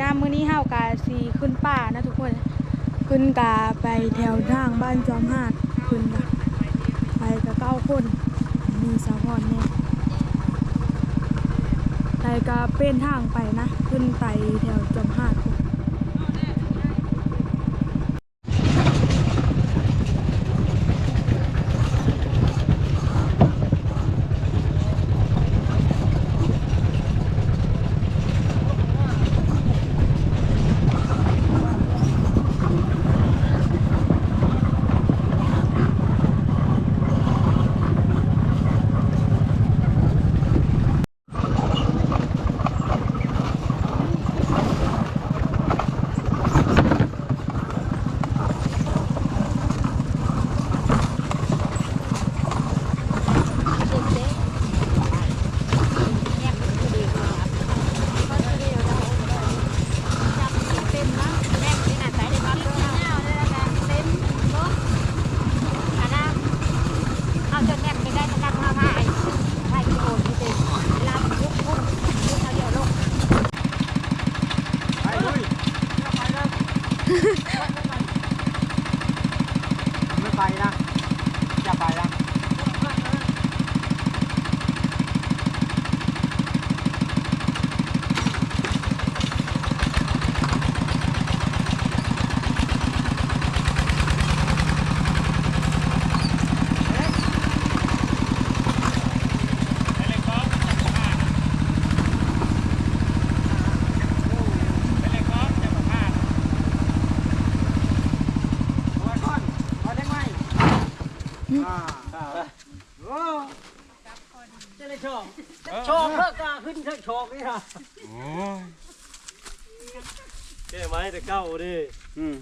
นะมื้อนี้เฮากะสีขึ้นป่านะทุกคน ขึ้นกะไปแถวทางบ้านจอมหาดขึ้นกะไปกะเก้าคน มีสาวพรเนี่ยไปกะเป็นทางไปนะ ขึ้นไปแถวจอมหาดพุ่น ไปลุยไปนะไม่ไปนะจะไปนะ เอาไว้ก่อนเอาได้ไหมอ่าโอ้จะได้โชค โชคเลิกกาขึ้นเถอะโชคนี่ฮะแก้ไม้แต่เก้าดิอืม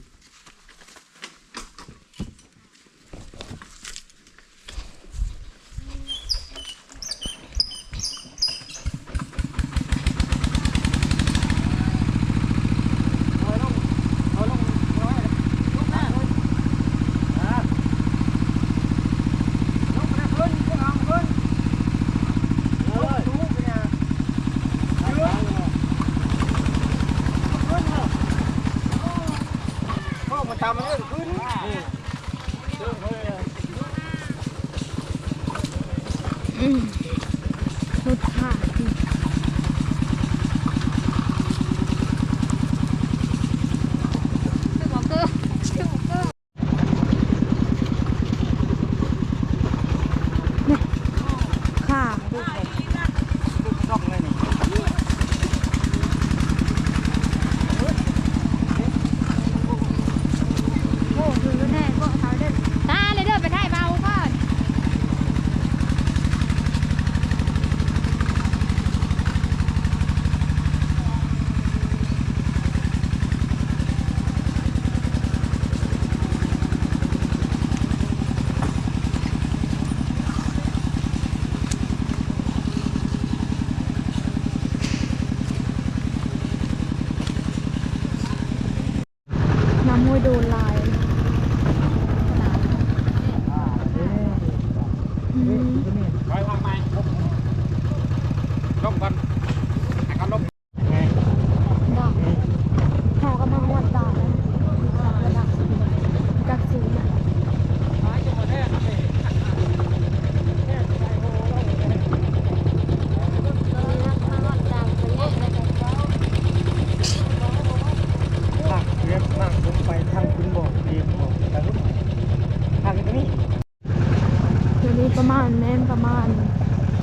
ประมาณแม่นประมาณ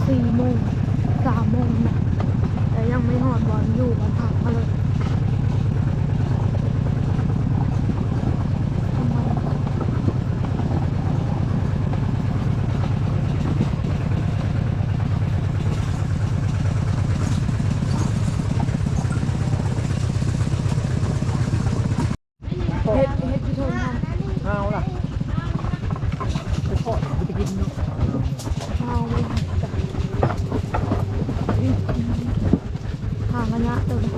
สี่โมงสามโมงนะแต่ยังไม่หอดบอลอยู่นะคะกมาเลยเฮ็ดเฮ็ดที่โทนทำ เอาล่ะไปทอดไปกินดู เอาเลยทางระยะตัวนี้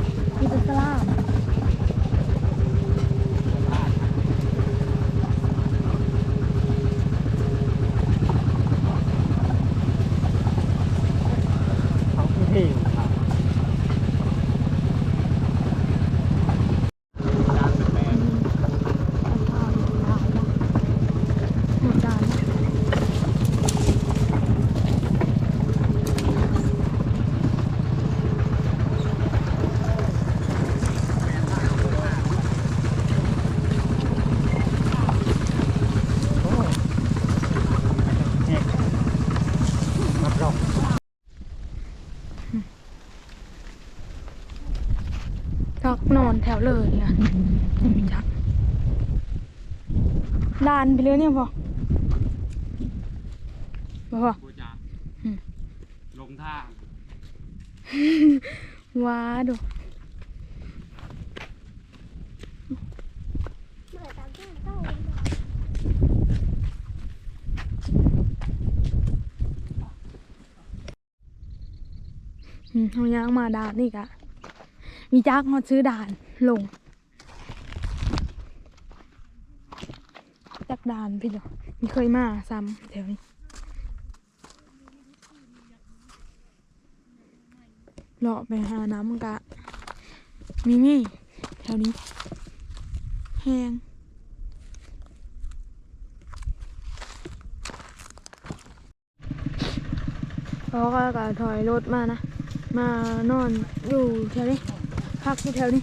อน แถวเลยอะจักดานไปเลยเนี่ยพอบ่พอกูจะอืมลงทางว้าดูอืมเอายางมาด่านนี่กะ มีจักมาซื้อด่านลง จักด่านพี่เนาะมีเคยมาซ้ำแถวนี้เลาะไปหาน้ำกะ มีมี่แถวนี้ แห้งเขาก็ถอยรถมานะ มานอนอยู่แถวนี้ พักอยู่แถวนี้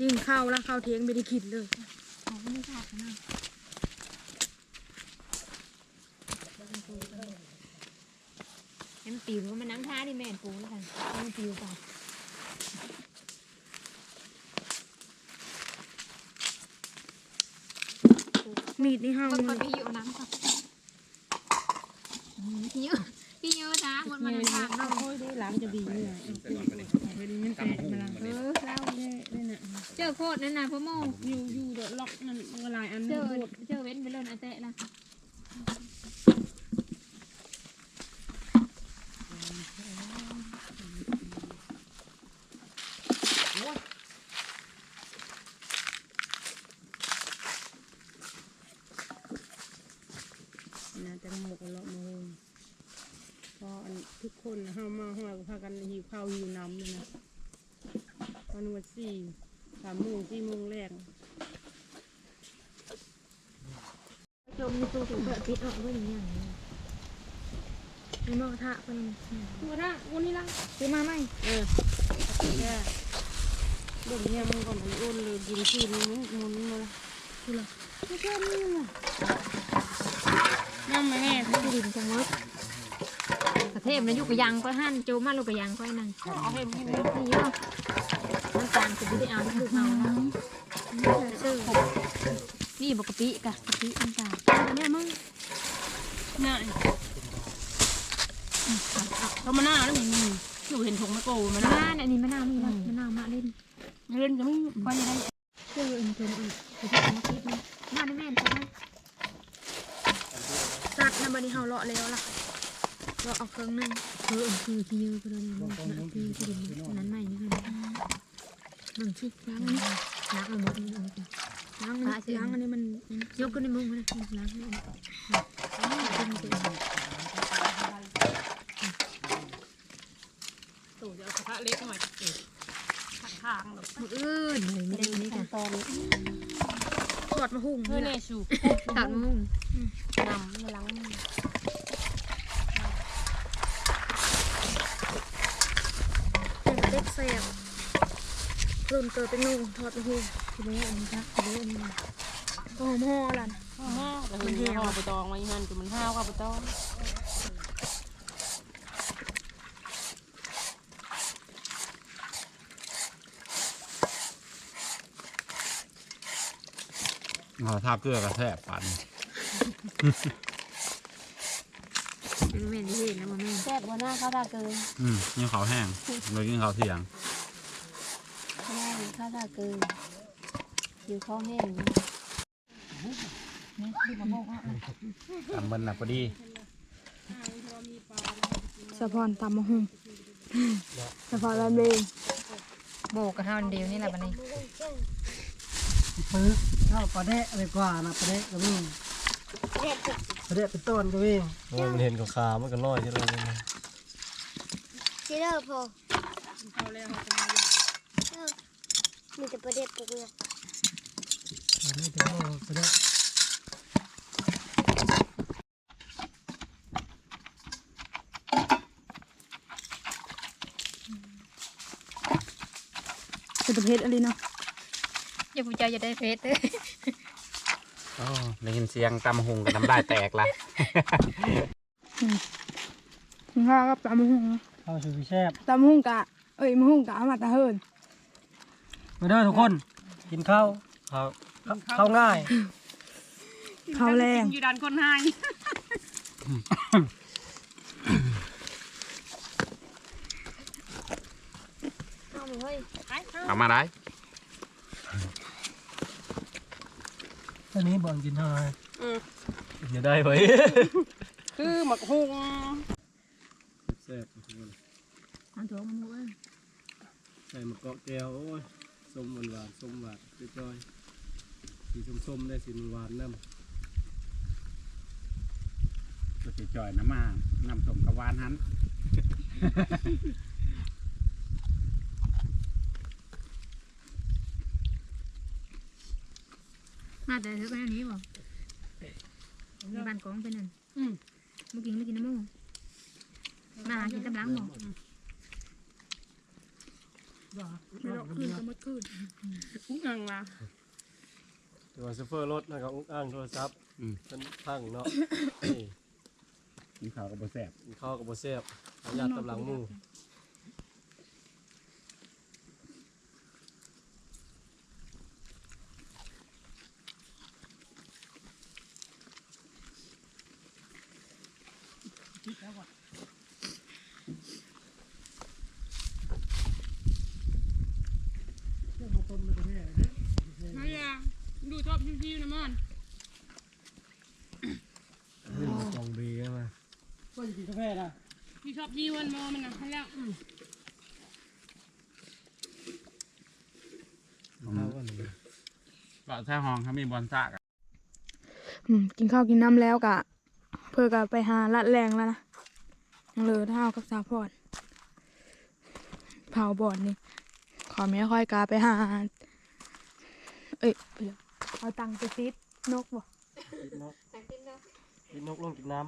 ยิ่งเข้าแล้วเข้าเทียงไม่ได้คิดเลย มันปิวมันนั่งท่าดิแม่ปูแล้วกันมันปิวไปมีดนี่ห้าคนเลคนยพี่อยู่น้ำก่อนพี่เยอะพี่เยอะนะหมดมันทางเราหลังจะดีเนี่ยเออเล่าเจอโคตรนั่นน่ะพ่อโม่อยู่อยู่เดล็อกนั่นหลายอันเจอเจอเว้นไปเลยอาเตะละจังหมกเลาะมาพออันทุกคนห้ามาห้าก็พากันหิวข้าวหิวน้ำเลยนะ วันวันสี่สามโมงสี่โมงแรกจมในตู้ถูกเปิดปิดออกด้วยอย่างเงี้ยในหม้อทะเป็นตัวละวันนี้ละซื้อมาไหมเออแค่เรื่องนี้มันก็มันอ้วนเลยกินคืนมันมุนมาคือละไม่ใช่นี่ละน้ำมาแน่ที่ดินจังวะ เทพนะยุกยังก็หั่นโจมาลูกกยังก็นั่นเอาให้มันนี่เนาะน้ำตาลคือไม่ได้เอาลูกเอาแล้วนี่บกะปิกะกะปิน้ำตาลเนี่ยมึงน่าเรามาหน้าแล้วมีมีอยู่เห็นถุงมะโกมาหมะน้านาวเนี่ยนี่มะนาวมีนะมะนาวมาเล่นเล่นก็ไม่ค่อยได้ชื่ออื่นเพิ่นอีกไปที่มาคิดนะมาได้แม่นใช่ไหมจัดนะบันนี้เฮาเลาะแล้วล่ะ เลาเอาเครื่องนึงเออคือที่ยืมก็ได้นะที่ที่ดินนั้นใหม่นี่ค่ะมึงชิล้างนี่ล้างเอาหมดเลยล้างมันล้างอันนี้มันยกขึ้นในมือมันล้างให้ขึ้นเสร็จตู่จะเอากระทะเล็กหน่อยเก็บทางหรอกมืออื่นเลยไม่ได้นี่ค่ะตอนทอดมาหุ่งเพื่อนี่ในแหละสูบตัดมุ้งนำล้าง เป็นเล็กแซ่บเพิ่มเติมเป็นนุ่งทอดมาหุ่งคือไม่อันนี้ครับคืออันนี้ก็หอมห่อล่ะนะห้าวแต่มันห่อไปตองไว้หันจุมันห้าวกับไปตองเอาท่าเกลือกระแทกปัน มันแม่นที่เห็นนะมันแม่นแซ่บหัวหน้าข้าวตาเกินอืมกินข้าวแห้งเลยกินข้าวเที่ยงข้าวหน้าข้าวตาเกินอยู่ข้าวแห้งตำมันหนักพอดีสะพอนตำมาหุ่งสะพอนลำเลงโบกกับเท่าเดียวนี่แหละบันนี้ปึ๊กข้าวปลาแดะอะไรกว่านะปลาแดะก็วิ่ง เรียกเป็นต้นก็วิ่งมันเห็นกับขามันก็ลอยที่เราเลยนะชิเลอร์พอเขาแล้มีแต่ประเด็ดตัวเด็ดไม่ถึงโลปะเป็ดจะเพชรอะไรเนาะอย่าพูดใจอย่าได้เพชรเลย อ้ได้ยินเสียงตำหุงกับน้ำลายแตกละกินข้าวกับตำมะฮุ่งข้าวชูชีแซ่บตำมะฮุ่งกะ เอ้ยมะฮุ่งกะเอามาตะเฮินมาเด้อทุกคน กินข้าวข้าวข้าวง่ายข้าวแรงอยู่ด้านคนให้เอาเลยเอามาได้ อนนี้บ่อนกินเท่าไหร่อย่าได้ไว้คือหมักฮงแซ่บอันตัวมันมือใส่มะกอกแก้วโอ้ยส้มหวานหวานส้มหวานจ้อยๆสีส้มๆได้สีหวานน้ำก็จะจ่อยน้ำมาน้ำส้มกระวานหัน มาแต่เธอไปอันนี้บ่มีบ้านกองเป็นนั่นอืมเมื่อกี้ไม่กินน้ำมูกมาหากินตำลังบ่คืนกับมดคืนอุ้งอังละตัวซูเฟอร์รถนะครับอุ้งอ้างโทรศัพท์มันพังเนาะนี่กินข้าวกับโบแสบกินข้าวกับโบแซ่บประหยัดกำลังหมู่ มาอย่า ดูชอบชิวๆนะมันขึ้นกองดีกันมาก็จะกินกาแฟนะพี่ชอบชิวมันมอมันนะให้แล้วอืมข้าวกันเลยก็แท้ห้องเขามีบอลซ่ากันอืมกินข้าวกินน้ำแล้วกะ เพื่อกะไปหาลัดแรงแล้วนะยังเหลือเท่ากับสาพอดเผาบ่อนนี่ ขอไม่ค่อยกาไปหา เอ้ยไปเลย เอาตังค์ไปซิดนกบ่กินนกกินนกลงกินน้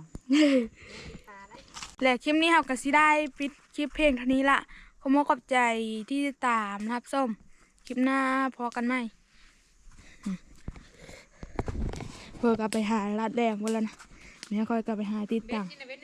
และคลิปนี้เราก็สิได้ปิดคลิปเพลงเท่านี้ละขอมขอบใจที่ติดตามนะครับส้มคลิปหน้าพอกันไหมอืมเพื่อกลับไปหาลัดแดงไว้แล้วนะไม่ค่อยกลับไปหาติดตังกินในเว้นอันนี้